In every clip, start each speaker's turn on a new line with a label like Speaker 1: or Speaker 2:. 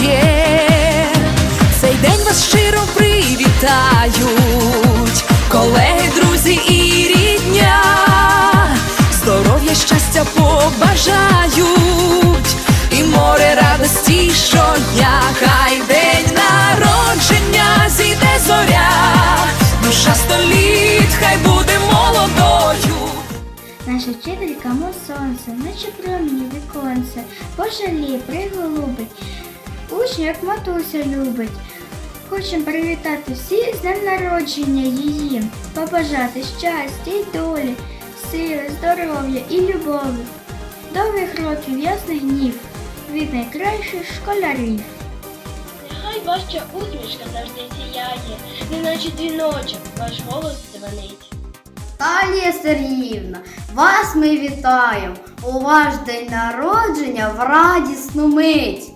Speaker 1: є, цей день вас щиро привітають, колеги, друзі і рідня, здоров'я, щастя побажають, і море радості щодня, хай день народження зійде зоря, душа століт, хай буде молодою.
Speaker 2: Наша вчителька мо сонце, наче промні віконце, пожалі приголубить, учню, як матуся любить. Хочемо привітати всіх з днем народження її, побажати щастя і долі, сили, здоров'я і любові, довгих років ясних днів від найкращих школярів.
Speaker 3: Нехай ваша усмішка завжди сіяє, неначе дзвіночок ваш голос дзвонить.
Speaker 4: Талія Сергіївна, вас ми вітаємо у ваш день народження в радісну мить.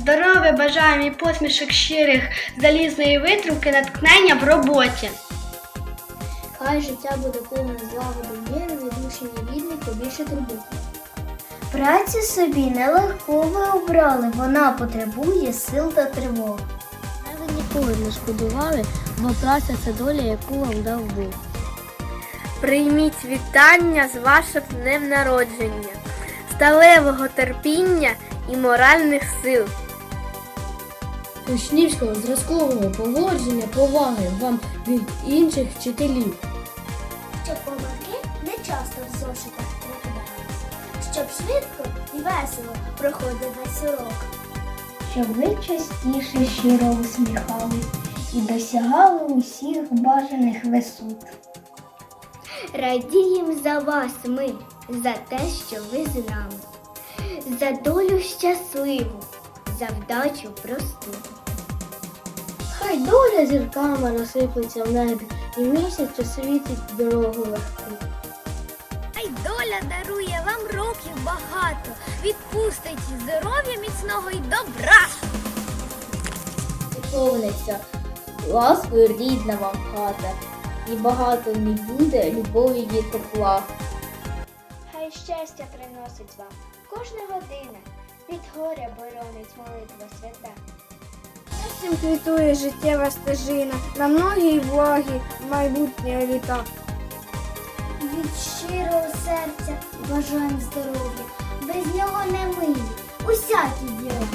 Speaker 5: Здоров'я
Speaker 3: бажаємо і посмішок
Speaker 5: щирих, залізної витримки, натхнення в роботі. Хай життя буде повне злагоди міри, відлучення рідних, побільше турбот.
Speaker 6: Праці собі нелегко ви обрали, вона потребує сил та тривог. Ви ніколи не шкодували, бо праця це доля, яку вам дав
Speaker 7: Бог.
Speaker 8: Прийміть вітання з вашим днем народження, сталевого терпіння і моральних сил.
Speaker 9: Учнівського зразкового поводження поваги вам від інших вчителів.
Speaker 6: Щоб помилки не часто в зошитах траплялись, щоб швидко і весело проходив весь урок. Щоб ви частіше щиро усміхались і досягали усіх бажаних висот. Радіємо за вас ми, за те, що ви з нами, за долю щасливу, за вдачу просту.
Speaker 9: Хай доля зірками розсиплеться в небі і місяць освітить дорогу легку. Хай
Speaker 7: доля дарує вам років багато, відпустить здоров'я міцного й добра.
Speaker 9: Повниться ласкою рідна вам хата, і багато не буде любові і тепла.
Speaker 6: Хай щастя приносить вам кожна година, від горя боронить молитва свята.
Speaker 5: Цим квітує життєва стежина на многі й благі майбутнє літа.
Speaker 6: Від щирого серця бажаємо здоров'я, без нього не милі, усякі діла.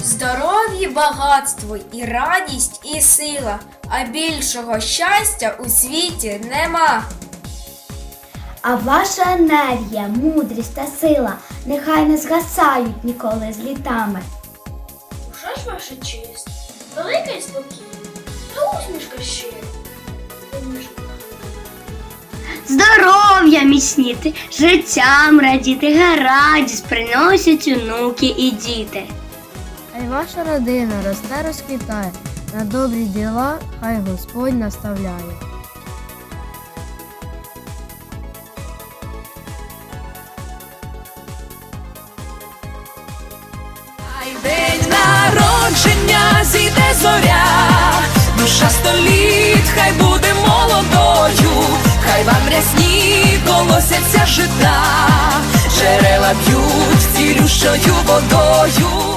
Speaker 8: Здоров'я, багатство і радість, і сила, а більшого щастя у світі нема.
Speaker 6: А ваша енергія, мудрість та сила нехай не згасають ніколи з літами.
Speaker 3: Душа ж ваша чиста, велика і спокійна, та усмішка щира.
Speaker 10: Здоров'я міцніти, життям радіти, радість приносять онуки і діти.
Speaker 9: Хай ваша родина росте, розквітає, на добрі діла хай Господь наставляє.
Speaker 1: День народження зійде зоря, душа століт, хай буде молодою, хай вам колосяться жита, джерела б'ють цілющою водою.